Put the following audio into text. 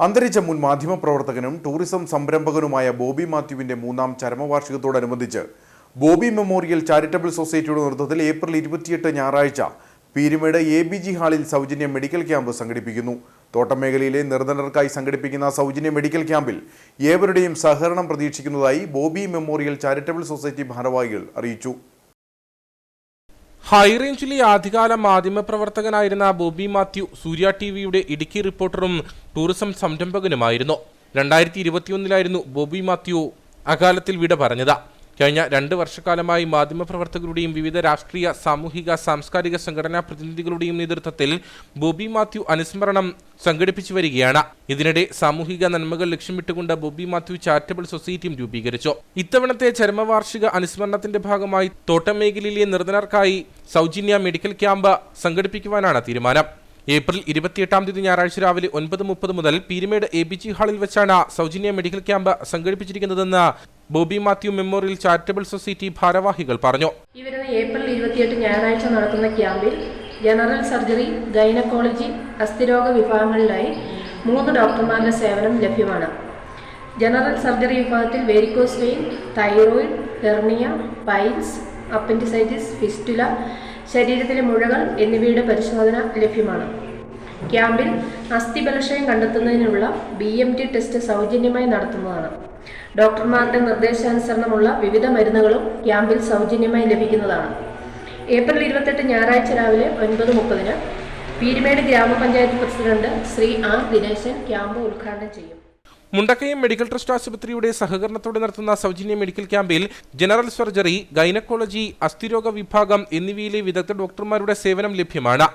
അന്തരിച്ച മുൻ മാധ്യമപ്രവർത്തകനും ടൂറിസം സംരംഭകനുമായ ബോബി മാത്യുവിന്റെ മൂന്നാം ചരമവാർഷികത്തോടനുബന്ധിച്ച് ബോബി മെമ്മോറിയൽ ചാരിറ്റബിൾ സൊസൈറ്റിയുടെ നേതൃത്വത്തിൽ ഏപ്രിൽ ഇരുപത്തിയെട്ട് ഞായറാഴ്ച പീരുമേട് എ ബി ജി ഹാളിൽ സൗജന്യ മെഡിക്കൽ ക്യാമ്പ് സംഘടിപ്പിക്കുന്നു. തോട്ടം മേഖലയിലെ നിർധനർക്കായി സംഘടിപ്പിക്കുന്ന സൗജന്യ മെഡിക്കൽ ക്യാമ്പിൽ ഏവരുടെയും സഹകരണം പ്രതീക്ഷിക്കുന്നതായി ബോബി മെമ്മോറിയൽ ചാരിറ്റബിൾ സൊസൈറ്റി ഭാരവാഹികൾ അറിയിച്ചു. ഹൈറേഞ്ചിലെ ആദ്യകാല മാധ്യമപ്രവർത്തകനായിരുന്ന ബോബി മാത്യു സൂര്യ ടി വിയുടെ ഇടുക്കി റിപ്പോർട്ടറും ടൂറിസം സംരംഭകനുമായിരുന്നു. രണ്ടായിരത്തി ഇരുപത്തിയൊന്നിലായിരുന്നു ബോബി മാത്യു അകാലത്തിൽ വിട പറഞ്ഞത്. കഴിഞ്ഞ രണ്ട് വർഷക്കാലമായി മാധ്യമപ്രവർത്തകരുടെയും വിവിധ രാഷ്ട്രീയ സാമൂഹിക സാംസ്കാരിക സംഘടനാ പ്രതിനിധികളുടെയും നേതൃത്വത്തിൽ ബോബി മാത്യു അനുസ്മരണം സംഘടിപ്പിച്ചു വരികയാണ്. ഇതിനിടെ സാമൂഹിക നന്മകൾ ലക്ഷ്യമിട്ടുകൊണ്ട് ബോബി മാത്യു ചാരിറ്റബിൾ സൊസൈറ്റിയും രൂപീകരിച്ചു. ഇത്തവണത്തെ ചരമവാർഷിക അനുസ്മരണത്തിന്റെ ഭാഗമായി തോട്ടം മേഖലയിലെ നിർധനർക്കായി സൗജന്യ മെഡിക്കൽ ക്യാമ്പ് സംഘടിപ്പിക്കുവാനാണ് തീരുമാനം. ഏപ്രിൽ ഇരുപത്തിയെട്ടാം തീയതി ഞായറാഴ്ച രാവിലെ ഒൻപത് മുപ്പത് മുതൽ പീരുമേട് എ ബി ജി ഹാളിൽ വെച്ചാണ് സൗജന്യ medical camp സംഘടിപ്പിച്ചിരിക്കുന്നതെന്ന് Bobby Mathew memorial charitable society ഭാരവാഹികൾ പറഞ്ഞു. ഈ വരുന്ന ഏപ്രിൽ ഇരുപത്തിയെട്ട് ഞായറാഴ്ച നടക്കുന്ന ക്യാമ്പിൽ ജനറൽ സർജറി ഗൈനക്കോളജി അസ്ഥിരോഗ വിഭാഗങ്ങളിലായി മൂന്ന് ഡോക്ടർമാരുടെ സേവനം ലഭ്യമാണ്. ജനറൽ സർജറി വിഭാഗത്തിൽ varicose vein thyroid hernia piles appendicitis fistula ശരീരത്തിലെ മുഴകൾ എന്നിവയുടെ പരിശോധന ലഭ്യമാണ്. ക്യാമ്പിൽ അസ്ഥിബലക്ഷയം കണ്ടെത്തുന്നതിനുള്ള ബി എം ടി ടെസ്റ്റ് സൗജന്യമായി നടത്തുന്നതാണ്. ഡോക്ടർമാരുടെ നിർദ്ദേശാനുസരണമുള്ള വിവിധ മരുന്നുകളും ക്യാമ്പിൽ സൗജന്യമായി ലഭിക്കുന്നതാണ്. ഏപ്രിൽ ഇരുപത്തെട്ട് ഞായറാഴ്ച രാവിലെ ഒൻപത് മുപ്പതിന് പീരുമേട് ഗ്രാമപഞ്ചായത്ത് president Shri R Dineshan camp ഉദ്ഘാടനം ചെയ്യും. മുണ്ടക്കയം മെഡിക്കൽ ട്രസ്റ്റ് ആശുപത്രിയുടെ സഹകരണത്തോടെ നടത്തുന്ന സൗജന്യ മെഡിക്കൽ ക്യാമ്പിൽ ജനറൽ സർജറി ഗൈനക്കോളജി അസ്ഥിരോഗ വിഭാഗം എന്നിവയിലെ വിദഗ്ധ ഡോക്ടർമാരുടെ സേവനം ലഭ്യമാണ്.